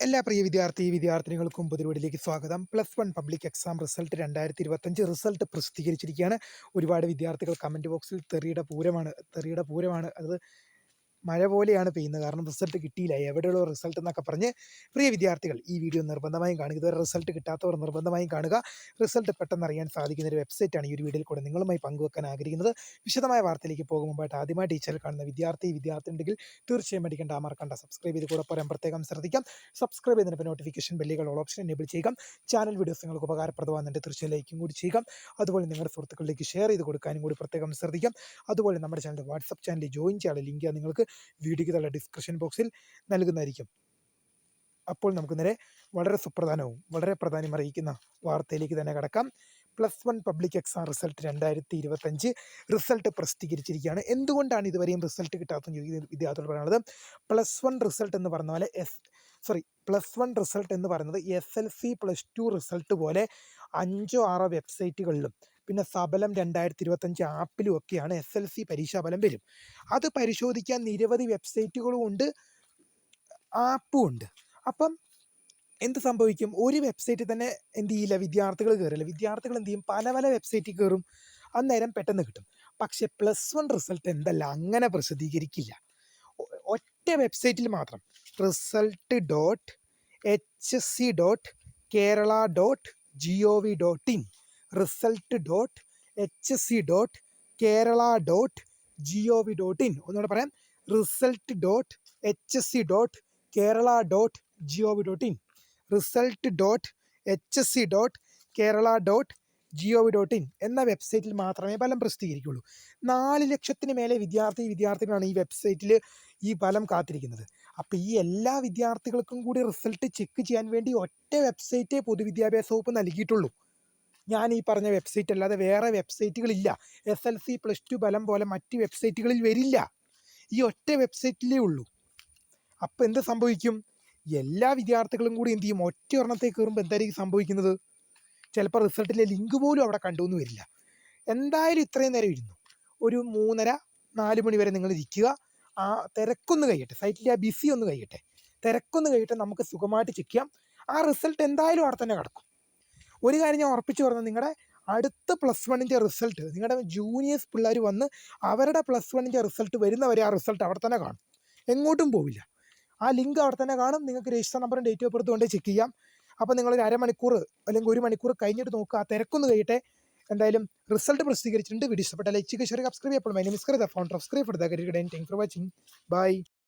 എല്ലാ പ്രിയ വിദ്യാർത്ഥി വിദ്യാർത്ഥിനികൾക്കും പുതുപടിയിലേക്ക് സ്വാഗതം. Plus one public exam result രണ്ടായിരത്തി ഇരുപത്തഞ്ച് റിസൾട്ട് പ്രസിദ്ധീകരിച്ചിരിക്കുകയാണ്. ഒരുപാട് വിദ്യാർത്ഥികൾ കമന്റ് ബോക്സിൽ തെറിയുടെ പൂരമാണ് തെറിയുടെ പൂരമാണ്. അത് മഴ പോലെയാണ് പെയ്യുന്നത്. കാരണം റിസൾട്ട് കിട്ടിയില്ല. എവിടെയുള്ള റിസൾട്ട് എന്നൊക്കെ പറഞ്ഞ് പ്രിയ വിദ്യാർത്ഥികൾ ഈ വീഡിയോ നിർബന്ധമായും കാണുക. ഇതുവരെ റിസൾട്ട് കിട്ടാത്തവർ നിർബന്ധമായും കാണുക. റിസൾട്ട് പെട്ടെന്ന് അറിയാൻ സാധിക്കുന്ന ഒരു വെബ്സൈറ്റാണ് ഈ ഒരു വീഡിയോയിൽ കൂടെ നിങ്ങളുമായി പങ്കുവെക്കാൻ ആഗ്രഹിക്കുന്നത്. വിശദമായ വാർത്തയിലേക്ക് പോകും മുമ്പായിട്ട് ആദ്യമായി ടീച്ചറിൽ കാണുന്ന വിദ്യാർത്ഥി വിദ്യാർത്ഥി ഉണ്ടെങ്കിൽ തീർച്ചയായും മേടിക്കേണ്ട മറക്കണ്ട സബ്സ്ക്രൈബ് ചെയ്ത് കൂടെ പറയാൻ പ്രത്യേകം ശ്രദ്ധിക്കാം. സബ്സ്ക്രൈബ് ചെയ്തതിന് നോട്ടിഫിക്കേഷൻ ബെല്ലുകൾ ഓൾ ഓപ്ഷൻ എനേബിൾ ചെയ്യുക. ചാനൽ വീഡിയോസ് നിങ്ങൾക്ക് ഉപകാരപ്രദമാകുന്നുണ്ട്. തീർച്ചയായും ലൈക്കും കൂടി ചെയ്യുക. അതുപോലെ നിങ്ങളുടെ സുഹൃത്തുക്കളിലേക്ക് ഷെയർ ചെയ്ത് കൊടുക്കാനും കൂടി പ്രത്യേകം ശ്രദ്ധിക്കാം. അതുപോലെ നമ്മുടെ ചാനൽ വാട്സപ്പ് ചാനൽ ജോയിൻ ചെയ്യാനുള്ള ലിങ്ക് നിങ്ങൾക്ക് വീഡിയോയ്ക്ക് തള്ള ഡിസ്ക്രിപ്ഷൻ ബോക്സിൽ നൽകുന്നതായിരിക്കും. അപ്പോൾ നമുക്ക് നേരെ വളരെ സുപ്രധാനവും വളരെ പ്രാധാന്യം അറിയിക്കുന്ന വാർത്തയിലേക്ക് തന്നെ കടക്കാം. Plus one public exam result രണ്ടായിരത്തി ഇരുപത്തഞ്ച് റിസൾട്ട് പ്രസിദ്ധീകരിച്ചിരിക്കുകയാണ്. എന്തുകൊണ്ടാണ് ഇതുവരെയും റിസൾട്ട് കിട്ടാത്തതെന്ന് ചോദിക്കുന്ന വിദ്യാർത്ഥികൾ പറയുന്നത് പ്ലസ് വൺ റിസൾട്ട് എന്ന് പറഞ്ഞ പോലെ S sorry plus one result എന്ന് പറയുന്നത് S L C plus two result പോലെ അഞ്ചോ ആറോ വെബ്സൈറ്റുകളിലും പിന്നെ സബലം രണ്ടായിരത്തി ഇരുപത്തഞ്ച് ആപ്പിലും ഒക്കെയാണ് എസ് എൽ സി പരീക്ഷാഫലം വരും. അത് പരിശോധിക്കാൻ നിരവധി വെബ്സൈറ്റുകളും ഉണ്ട് ആപ്പും ഉണ്ട്. അപ്പം എന്ത് സംഭവിക്കും? ഒരു വെബ്സൈറ്റിൽ തന്നെ എന്ത് ചെയ്യില്ല? വിദ്യാർത്ഥികൾ കയറില്ല വിദ്യാർത്ഥികൾ എന്ത് ചെയ്യും? പല പല വെബ്സൈറ്റിൽ കയറും അന്നേരം പെട്ടെന്ന് കിട്ടും. പക്ഷേ പ്ലസ് വൺ റിസൾട്ട് എന്തല്ല? അങ്ങനെ പ്രസിദ്ധീകരിക്കില്ല. ഒറ്റ വെബ്സൈറ്റിൽ മാത്രം. Result dot H S C dot Kerala dot G O V dot in. Result dot H C dot Kerala dot G O V dot in. ഒന്നുകൂടെ പറയാം. Result dot H C dot Kerala dot G O V dot in. Result dot H S C dot Kerala dot G O V dot in എന്ന വെബ്സൈറ്റിൽ മാത്രമേ ഫലം പ്രസിദ്ധീകരിക്കുള്ളൂ. നാല് ലക്ഷത്തിന് മേലെ വിദ്യാർത്ഥി വിദ്യാർത്ഥികളാണ് ഈ വെബ്സൈറ്റിൽ ഈ ഫലം കാത്തിരിക്കുന്നത്. അപ്പോൾ ഈ എല്ലാ വിദ്യാർത്ഥികൾക്കും കൂടി റിസൾട്ട് ചെക്ക് ചെയ്യാൻ വേണ്ടി ഒറ്റ വെബ്സൈറ്റേ പൊതുവിദ്യാഭ്യാസ വകുപ്പ് നൽകിയിട്ടുള്ളൂ. ഞാൻ ഈ പറഞ്ഞ വെബ്സൈറ്റ് അല്ലാതെ വേറെ വെബ്സൈറ്റുകളില്ല S L C plus two ബലം പോലെ മറ്റ് വെബ്സൈറ്റുകളിൽ വരില്ല. ഈ ഒറ്റ വെബ്സൈറ്റിലേ ഉള്ളൂ. അപ്പോൾ എന്ത് സംഭവിക്കും? എല്ലാ വിദ്യാർത്ഥികളും കൂടി എന്ത് ചെയ്യും? ഒറ്റ ഒരെണ്ണത്തേക്ക് കയറുമ്പോൾ എന്തായിരിക്കും സംഭവിക്കുന്നത്? ചിലപ്പോൾ റിസൾട്ടിലെ ലിങ്ക് പോലും അവിടെ കണ്ടുവന്ന് വരില്ല. എന്തായാലും ഇത്രയും നേരം ഇരുന്നു. ഒരു മൂന്നര നാല് മണി വരെ നിങ്ങൾ ഇരിക്കുക. ആ തിരക്കൊന്ന് കഴിയട്ടെ. സൈറ്റിലെ ആ ബിസി ഒന്ന് കഴിയട്ടെ. തിരക്കൊന്ന് കഴിയട്ടെ. നമുക്ക് സുഖമായിട്ട് ചെക്ക് ചെയ്യാം. ആ റിസൾട്ട് എന്തായാലും അവിടെ തന്നെ കിടക്കും. ഒരു കാര്യം ഞാൻ ഉറപ്പിച്ചു പറഞ്ഞു നിങ്ങളുടെ അടുത്ത പ്ലസ് വണ്ണിന്റെ റിസൾട്ട് നിങ്ങളുടെ ജൂനിയേഴ്സ് പിള്ളേർ വന്ന് അവരുടെ പ്ലസ് വണ്ണിന്റെ റിസൾട്ട് വരുന്നവരെ ആ റിസൾട്ട് അവിടെ തന്നെ കാണും. എങ്ങോട്ടും പോവില്ല. ആ ലിങ്ക് അവിടെ തന്നെ കാണും. നിങ്ങൾക്ക് രജിസ്റ്റർ നമ്പറും ഡേറ്റ് ഓഫ് ബർത്ത് കൊണ്ട് ചെക്ക് ചെയ്യാം. അപ്പോൾ നിങ്ങളൊരു അരമണിക്കൂർ അല്ലെങ്കിൽ ഒരു മണിക്കൂർ കഴിഞ്ഞിട്ട് നോക്കുക. ആ തിരക്കൊന്ന് കഴിയട്ടെ. എന്തായാലും റിസൾട്ട് പ്രസിദ്ധീകരിച്ചിട്ടുണ്ട്. വീഡിയോ ഇഷ്ടപ്പെട്ട ലൈക്ക് ചെയ്യുക subscribe ചെയ്യപ്പോൾ my name is Krita founder of scribe for the for watching bye